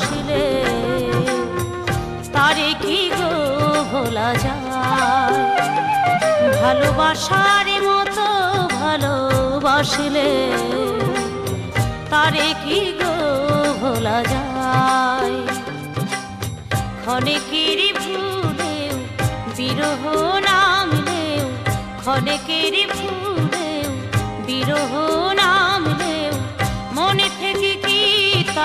ছিলে তারে কি গো ভোলা যায়? ভালোবাসার মতো ভালোবাসিলে, তারে কি গো ভোলা যায়? ক্ষণেকেরই ভুলেও বিরহ নামলেও ক্ষণেকেরই ভুলেও বিরহ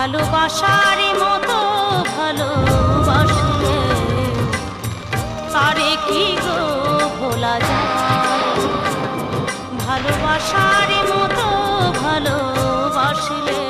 ভালোবাসার মতো ভালোবাসে। তারে কি গো ভোলা যায়? ভালোবাসার মতো ভালোবাসলে